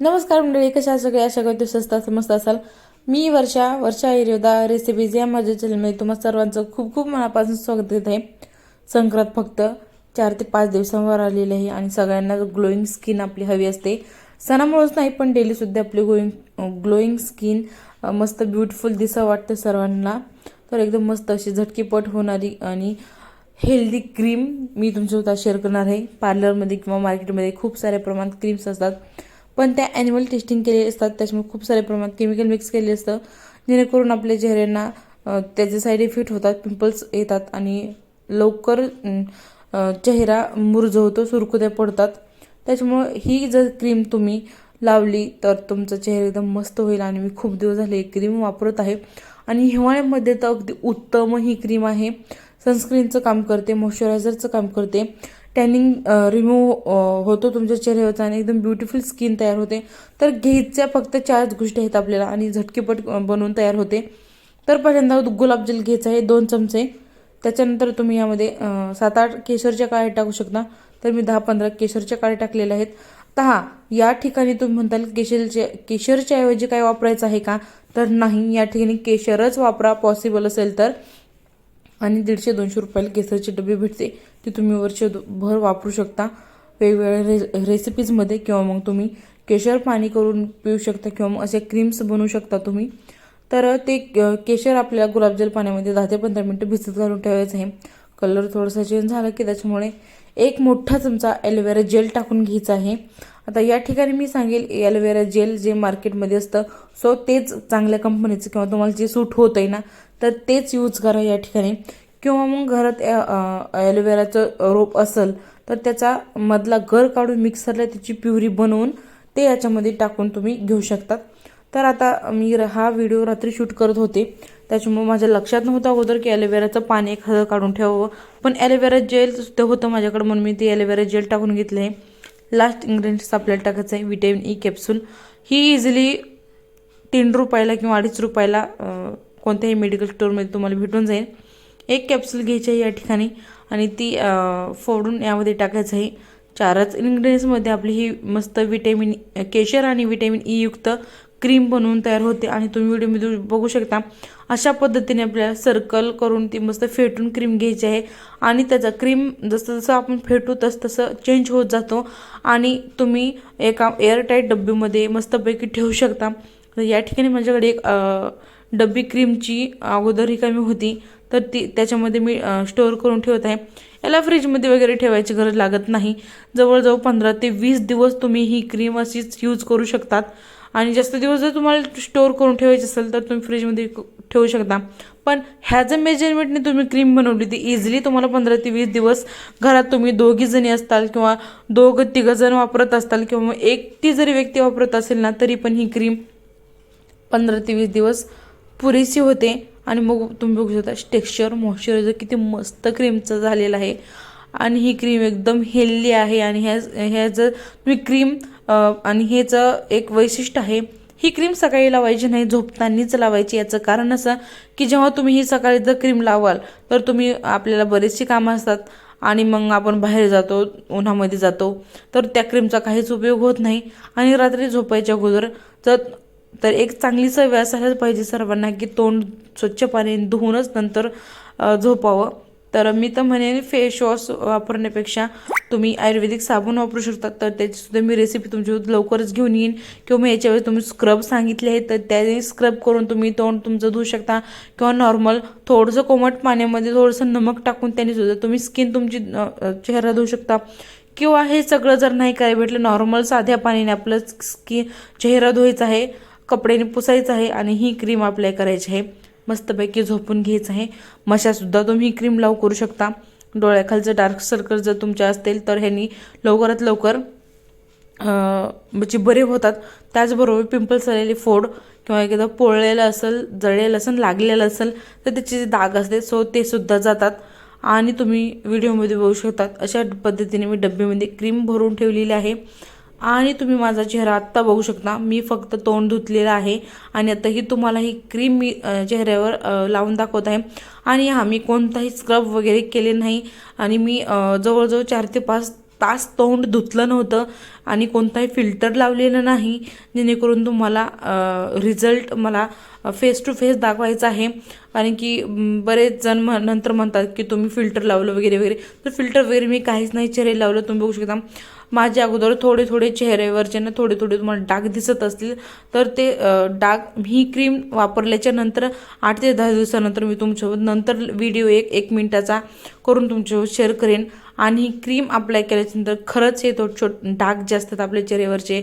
नमस्कार मंडळी कशा सगळ्या सगळे? आशा करतो स्वस्त मस्त असाल. मी वर्षा वर्षा आयुर्वेदा रेसिपीज या माझ्या चॅनलमध्ये तुम्हाला सर्वांचं खूप खूप मनापासून स्वागत देत आहे संक्रांत फक्त चार ते पाच दिवसांवर आलेली आहे आणि सगळ्यांना ग्लोईंग स्किन आपली हवी असते. सणामुळेच नाही पण डेलीसुद्धा आपली ग्लोईंग ग्लोईंग स्किन मस्त ब्युटिफुल दिसा वाटतं सर्वांना. तर एकदम मस्त अशी झटकीपट होणारी आणि हेल्दी क्रीम मी तुमच्यासोबत शेअर करणार आहे. पार्लरमध्ये किंवा मार्केटमध्ये खूप साऱ्या प्रमाणात क्रीम्स असतात. पण त्या ॲनिमल टेस्टिंग केलेले असतात. त्याच्यामुळे खूप साऱ्या प्रमाणात केमिकल मिक्स केले असतं. जेणेकरून आपल्या चेहऱ्यांना त्याचे साईड इफेक्ट होतात पिंपल्स येतात आणि लवकर चेहरा मुरझ होतो सुरकुत्या पडतात. त्याच्यामुळं ही जर क्रीम तुम्ही लावली तर तुमचा चेहरा एकदम मस्त होईल आणि मी खूप दिवस झाले ही क्रीम वापरत आहे. आणि हिवाळ्यामध्ये तर अगदी उत्तम ही क्रीम आहे. सनस्क्रीनचं काम करते मॉइश्चरायझरचं काम करते. टॅनिंग रिमूव्ह होतो तुमच्या चेहऱ्यावरचा आणि एकदम ब्युटिफुल स्किन तयार होते. तर घ्यायच्या फक्त चारच गोष्टी आहेत आपल्याला आणि झटकीपट बनवून तयार होते. तर पहिल्यांदा गुलाबजल घ्यायचं आहे दोन चमचे. त्याच्यानंतर तुम्ही यामध्ये सात आठ केशरच्या काळ्या टाकू शकता. तर मी दहा पंधरा केशरच्या काळ्या टाकलेल्या आहेत. तर हा या ठिकाणी तुम्ही म्हणताल केशरच्या केशरच्या ऐवजी काय वापरायचं आहे का? तर नाही या ठिकाणी केशरच वापरा पॉसिबल असेल तर. आणि दीडशे दोनशे रुपयाला केसरचे डबे भेटते. ते तुम्ही वर्षभर वापरू शकता. वेगवेगळ्या रे रेसिपीजमध्ये किंवा मग तुम्ही केशर पाणी करून पिऊ शकता किंवा मग असे क्रीम्स बनवू शकता तुम्ही. तर ते केशर आपल्याला गुलाबजल पाण्यामध्ये दहा ते पंधरा मिनटं भिजत घालून ठेवायचं आहे. कलर थोडासा चेंज झाला की त्याच्यामुळे एक मोठा चमचा ॲलोवेरा जेल टाकून घ्यायचा आहे. आता या ठिकाणी मी सांगेल ॲलोवेरा जेल जे मार्केटमध्ये असतं सो तेच चांगल्या कंपनीचं किंवा तुम्हाला जे सूट होत आहे ना तर तेच यूज करा या ठिकाणी. किंवा मग घरात ॲलोवेराचं रोप असेल तर त्याचा मधला गर काढून मिक्सरला त्याची प्युरी बनवून ते याच्यामध्ये टाकून तुम्ही घेऊ शकतात. तर आता मी र- हा व्हिडिओ रात्री शूट करत होते. त्याच्यामुळे माझ्या लक्षात नव्हतं अगोदर की ॲलोवेराचं पाणी एखादं काढून ठेवावं. पण ॲलोवेरा जेल ते होतं माझ्याकडे म्हणून मी ते ॲलोवेरा जेल टाकून घेतलं आहे लास्ट इन्ग्रेडियंट्स आपल्याला टाकायचं आहे विटॅमिन ई कॅप्सूल ही इझिली तीन रुपयाला किंवा अडीच रुपयाला कोणत्याही मेडिकल स्टोअरमध्ये तुम्हाला भेटून जाईल. एक कॅप्सूल घ्यायची आहे या ठिकाणी आणि ती फोडून यामध्ये टाकायचं आहे. चारच इन्ग्रेडियंट्समध्ये आपली ही मस्त विटॅमिन केशर आणि विटॅमिन ई e युक्त क्रीम बनवून तयार होते आणि तुम्ही व्हिडिओमध्ये बघू शकता अशा पद्धतीने आपल्याला सर्कल करून ती मस्त फेटून क्रीम घ्यायची आहे. आणि त्याचा क्रीम जसं जसं आपण फेटू तसं तसं चेंज होत जातो. आणि तुम्ही एका एअरटाईट डब्बीमध्ये मस्तपैकी ठेवू शकता. तर या ठिकाणी माझ्याकडे एक डब्बी क्रीमची अगोदर रिकामी होती. तर ती त्याच्यामध्ये मी स्टोअर करून ठेवत आहे. याला फ्रीजमध्ये वगैरे ठेवायची गरज लागत नाही. जवळजवळ पंधरा ते वीस दिवस तुम्ही ही क्रीम अशीच यूज करू शकतात. आणि जास्त दिवस जर तुम्हाला स्टोअर करून ठेवायची असेल तर तुम्ही फ्रीजमध्ये ठेवू शकता. पण ह्याचं मेजरमेंटने तुम्ही क्रीम बनवली ती इझिली तुम्हाला पंधरा ते वीस दिवस घरात तुम्ही दोघी जणी असताल किंवा दोघं तिघं जण वापरत असताल किंवा एकटी जरी व्यक्ती वापरत असेल ना तरी पण ही क्रीम पंधरा ते वीस दिवस पुरेशी होते. आणि मग तुम्ही बघू शकता टेक्स्चर मॉइश्चरायझर किती मस्त क्रीमचं झालेलं आहे. आणि ही क्रीम एकदम हेल्दी आहे. आणि ह्या ह्या जर तुम्ही क्रीम आणि हेच एक वैशिष्ट्य आहे ही क्रीम सकाळी लावायची नाही झोपतानीच लावायची. याचं कारण असं की जेव्हा तुम्ही ही सकाळी जर क्रीम लावाल तर तुम्ही आपल्याला बरीचशी कामं असतात. आणि मग आपण बाहेर जातो उन्हामध्ये जातो तर त्या क्रीमचा काहीच उपयोग होत नाही. आणि रात्री झोपायच्या अगोदर जर तर एक चांगली सवय असायलाच पाहिजे सर्वांना की तोंड स्वच्छ पाणी धुवूनच नंतर झोपावं. तर मी तर म्हणेन फेस वॉश वापरण्यापेक्षा तुम्ही आयुर्वेदिक साबण वापरू शकता तर त्याचीसुद्धा मी रेसिपी तुमच्या लवकरच घेऊन येईन. किंवा मी याच्यावेळी तुम्ही स्क्रब सांगितले आहे तर त्याने स्क्रब करून तुम्ही तोंड तुमचं धुवू शकता. किंवा नॉर्मल थोडंसं कोमट पाण्यामध्ये थोडंसं नमक टाकून त्याने सुद्धा तुम्ही स्किन तुमची चेहरा धुवू शकता. किंवा हे सगळं जर नाही काय भेटलं नॉर्मल साध्या पाण्याने आपलं स्किन चेहरा धुवायचा आहे कपड्याने पुसायचं आहे आणि ही क्रीम अप्लाय करायची आहे. मस्तपैकी झोपून घ्यायचं आहे. मशासुद्धा तुम्ही ही क्रीम लावू करू शकता. डोळ्याखालचं डार्क सर्कल जर तुमच्या असतील तर ह्यांनी लवकरात लवकर म्हणजे बरे होतात. त्याचबरोबर पिंपल्स आलेली फोड किंवा एखादं पोळलेलं असेल जळलेलं असेल लागलेलं असेल तर त्याचे जे दाग असते सो ते सुद्धा जातात. आणि तुम्ही व्हिडिओमध्ये बघू शकतात अशा पद्धतीने मी डब्बेमध्ये क्रीम भरून ठेवलेली आहे. आणि तुम्ही माझा चेहरा आत्ता बघू शकता. मी फक्त तोंड धुतलेलं आहे. आणि आताही तुम्हाला ही क्रीम मी चेहऱ्यावर लावून दाखवत आहे. आणि हा मी कोणताही स्क्रब वगैरे केले नाही. आणि मी जवळजवळ चार ते पाच तास तोंड धुतलं नव्हतं आणि कोणताही फिल्टर लावलेलं नाही. जेणेकरून तुम्हाला रिझल्ट मला फेस टू फेस दाखवायचा आहे. कारण की बरेच जण म्ह नंतर म्हणतात की तुम्ही फिल्टर लावलं वगैरे वगैरे. तर फिल्टर वगैरे मी काहीच नाही चेहरे लावलं. तुम्ही बघू शकता माझ्या अगोदर थोडे थोडे चेहऱ्यावरचे ना थोडे थोडे तुम्हाला डाग दिसत असतील. तर ते डाग ही क्रीम वापरल्याच्या नंतर आठ ते दहा दिवसानंतर मी तुमच्यासोबत नंतर व्हिडिओ एक एक मिनटाचा करून तुमच्यासोबत शेअर करेन. आणि ही क्रीम अप्लाय केल्याच्यानंतर खरंच हे तो छोट डाग जे असतात आपल्या चेहऱ्यावरचे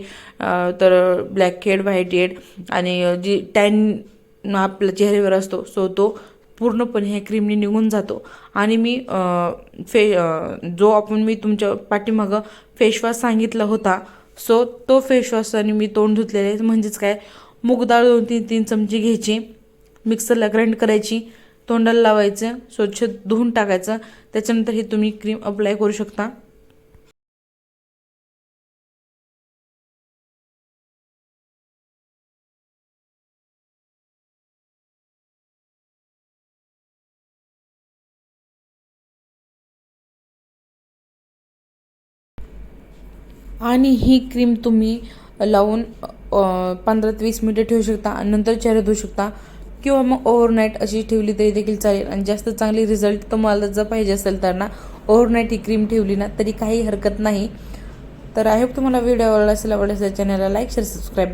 तर ब्लॅक हेड व्हाईट हेड आणि जी टॅन आपल्या चेहऱ्यावर असतो सो तो पूर्णपणे ह्या क्रीमने निघून जातो. आणि मी फे जो आपण मी तुमच्या पाठीमागं फेशवॉश सांगितला होता सो तो फेशवॉशाने मी तोंड धुतलेले म्हणजेच काय? मूग डाळ दोन तीन तीन चमचे घ्यायची मिक्सरला ग्राइंड करायची तोंडाला लावायचं स्वच्छ धुवून टाकायचं. त्याच्यानंतर हे तुम्ही क्रीम अप्लाय करू शकता. आणि ही क्रीम तुम्ही लावून पंधरा ते वीस मिनिटं ठेवू शकता. नंतर चेहरा धुवू शकता. किंवा मग ओव्हरनाईट अशी ठेवली तरी देखील चालेल. आणि जास्त चांगली रिझल्ट तुम्हाला जर पाहिजे असेल तर ना ओव्हरनाईट ही क्रीम ठेवली ना तरी काही हरकत नाही. तर आय होप तुम्हाला व्हिडिओ आवडला असेल आवडला असेल चॅनलला लाईक शेअर सबस्क्राईब